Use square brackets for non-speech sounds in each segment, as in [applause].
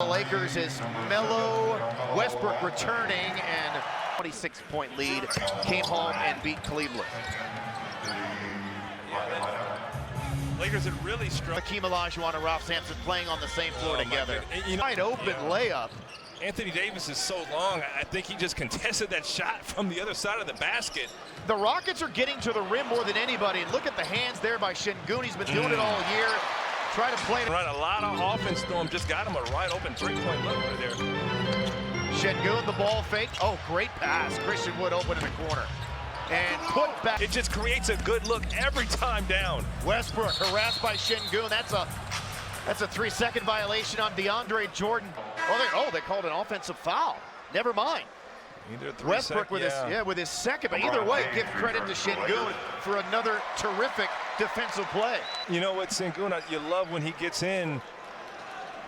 The Lakers is Melo, Westbrook returning, and 26-point lead came home and beat Cleveland. Lakers had really struck. Hakeem Olajuwon and Ralph Sampson playing on the same floor Oh, together. You know- Wide open layup. Anthony Davis is so long. I think he just [laughs] contested that shot from the other side of the basket. The Rockets are getting to the rim more than anybody. And look at the hands there by Shingun. He's been doing it mm. all year. Try to play. Run a lot of offense to him. Just got him a right open three-point look right there. Shingun, the ball fake. Oh, great pass. Christian Wood open in the corner. And put back. It just creates a good look every time down. Westbrook harassed by Shingun. That's a that's a three-second violation on DeAndre Jordan. Oh, they, oh, they called an offensive foul. Never mind. Westbrook with yeah. his yeah with his second. But either way, give credit to Shingun for another terrific defensive play. You know what, Shingun, you love when he gets in.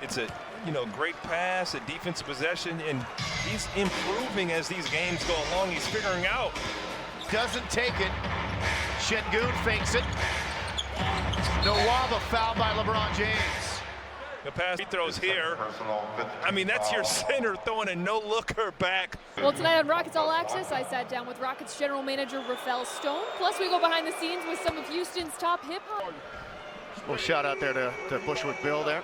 It's a you know great pass, a defensive possession, and he's improving as these games go along. He's figuring out. Doesn't take it. Shingun fakes it. Nawaba fouled by LeBron James. The pass he throws here. I mean, that's your center throwing a no-looker back. Well, tonight on Rockets All Access, I sat down with Rockets general manager Rafael Stone. Plus, we go behind the scenes with some of Houston's top hip hop. Well, shout out there to, to Bushwick Bill there.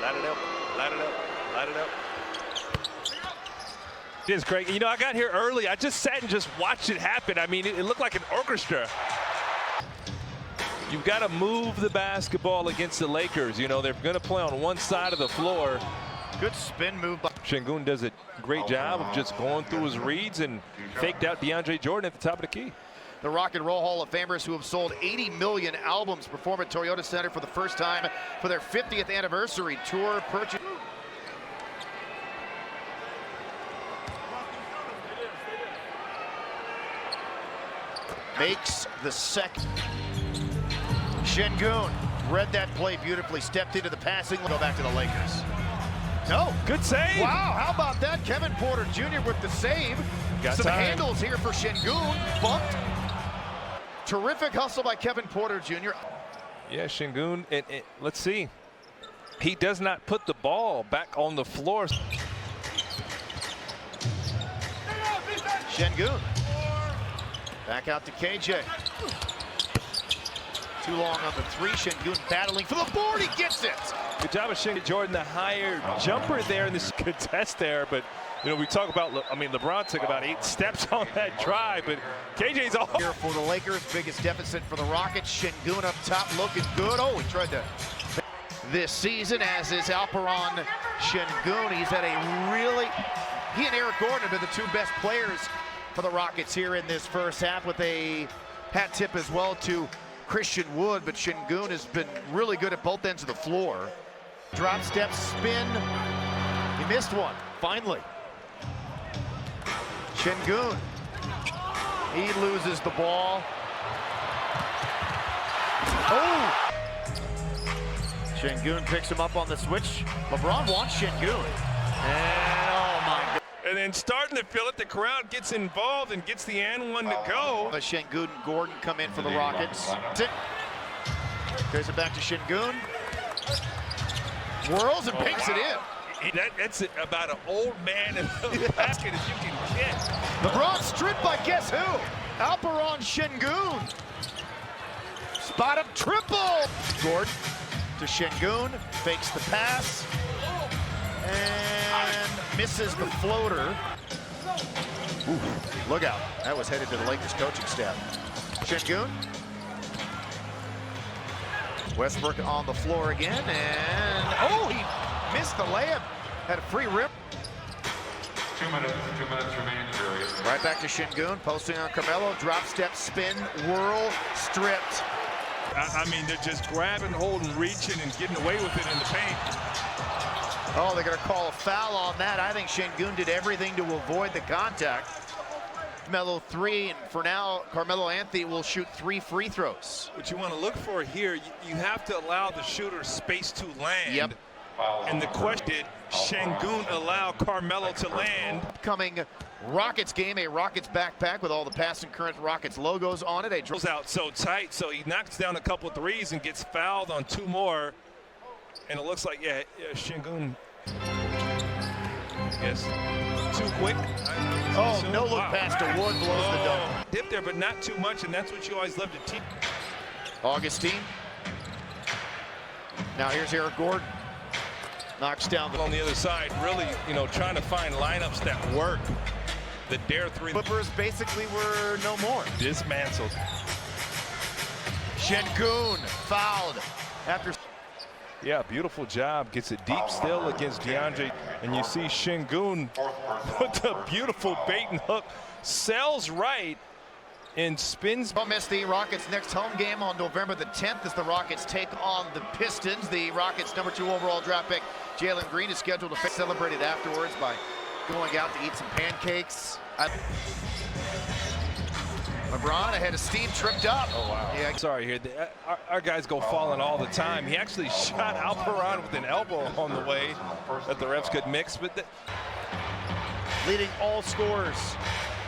Light it up, light it up, light it up. It is great. You know, I got here early. I just sat and just watched it happen. I mean, it, it looked like an orchestra. You've got to move the basketball against the Lakers. You know, they're going to play on one side of the floor. Good spin move by Shingun does a great job of just going through his reads and faked out DeAndre Jordan at the top of the key. the Rock and Roll Hall of Famers who have sold 80 million albums perform at Toyota Center for the first time for their 50th anniversary tour purchase. Makes the second. Shingun read that play beautifully, stepped into the passing. Go back to the Lakers. No, Good save. Wow, how about that? Kevin Porter Jr. with the save. Got Some time. handles here for Shingun. Bumped. Terrific hustle by Kevin Porter Jr. Yeah, Shingun, and, and let's see. He does not put the ball back on the floor. Shingun. Back out to KJ. Too long on the three. Shingun battling for the board. He gets it. Good job of Shingun Jordan, the higher jumper there in this [laughs] contest there. But, you know, we talk about, I mean, LeBron took about eight steps [laughs] on that drive, but KJ's all. Here for the Lakers. Biggest deficit for the Rockets. Shingun up top looking good. Oh, he tried to. This season, as is Alperon Shingun. He's had a really. He and Eric Gordon have been the two best players for the Rockets here in this first half with a hat tip as well to Christian Wood. But Shingun has been really good at both ends of the floor. Drop step spin. He missed one, finally. Shingun. He loses the ball. Oh! Shingun picks him up on the switch. LeBron wants Shingun. And. And then starting to feel it, the crowd gets involved and gets the and one to go. But Shingun and Gordon come in for the Rockets. Sit. There's it back to Shingun. Whirls and oh, banks it in. That, that's about an old man in the [laughs] basket as you can get. LeBron stripped by guess who? Alperon Shingun. Spot up triple. Gordon to Shingun. Fakes the pass. And misses the floater. Ooh, look out. That was headed to the Lakers coaching staff. Shingun. Westbrook on the floor again. And oh, he missed the layup. Had a free rip. Two minutes, two minutes remaining in the period. Right back to Shingun, posting on Carmelo, drop step, spin, whirl, stripped. I, I mean, they're just grabbing, holding, reaching, and getting away with it in the paint. Oh, they're going to call a foul on that. I think Shingun did everything to avoid the contact. Melo three, and for now, Carmelo Anthony will shoot three free throws. What you want to look for here, you, you have to allow the shooter space to land. Yep. And the question, did Shangun allow Carmelo to land? Upcoming Rockets game, a Rockets backpack with all the past and current Rockets logos on it. A Goes out so tight, so he knocks down a couple threes and gets fouled on two more. And it looks like, yeah, yeah Shingun. Yes. Too quick. Oh, no look wow. pass to Wood blows the oh. dunk. Oh, Dip there, but not too much, and that's what you always love to teach. Augustine. Now here's Eric Gordon. Knocks down the On the other side, really, you know, trying to find lineups that work. The dare three Clippers basically were no more. dismantled. Shengun fouled after Yeah, beautiful job. Gets it deep still against DeAndre. And you see Shingun [laughs] with the beautiful bait and hook. Sells right and spins. Don't miss the Rockets' next home game on November the 10th as the Rockets take on the Pistons. The Rockets' number two overall draft pick, Jalen Green, is scheduled to celebrate it afterwards by going out to eat some pancakes. I- LeBron ahead of Steve, tripped up. Oh, wow. Yeah, Sorry here. The- uh, our, our guys go falling all the time. He actually [laughs] shot Alperon with an elbow on the way that the refs could mix. But the, leading all scorers.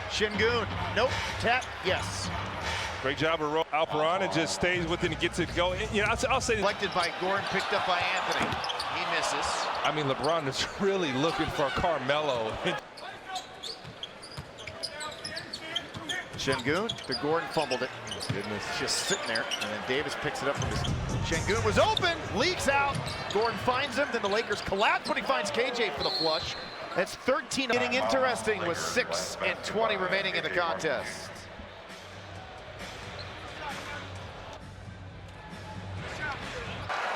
Shingun, nope, tap, yes. great job of Ro- Alperon. It just stays with it and gets it going. You know, I'll, say- I'll say, Collected by Gordon, picked up by Anthony. He misses. I mean, LeBron is [laughs] really looking for Carmelo. [laughs] Shengun to Gordon, fumbled it. Goodness. just sitting there, and then Davis picks it up from his. Shengun was open, leaks out. Gordon finds him, then the Lakers collapse, but he finds KJ for the flush. That's 13. Getting interesting with 6 and 20 remaining in the contest.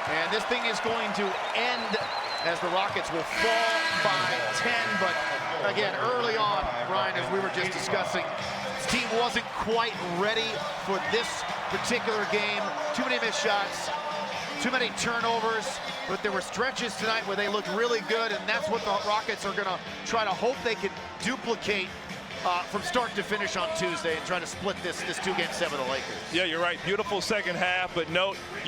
And this thing is going to end as the Rockets will fall by 10. But again, early on, Ryan, as we were just discussing, this team wasn't quite ready for this particular game. Too many missed shots, too many turnovers. But there were stretches tonight where they looked really good, and that's what the Rockets are going to try to hope they can duplicate uh, from start to finish on Tuesday and try to split this this two-game set with the Lakers. Yeah, you're right. Beautiful second half, but note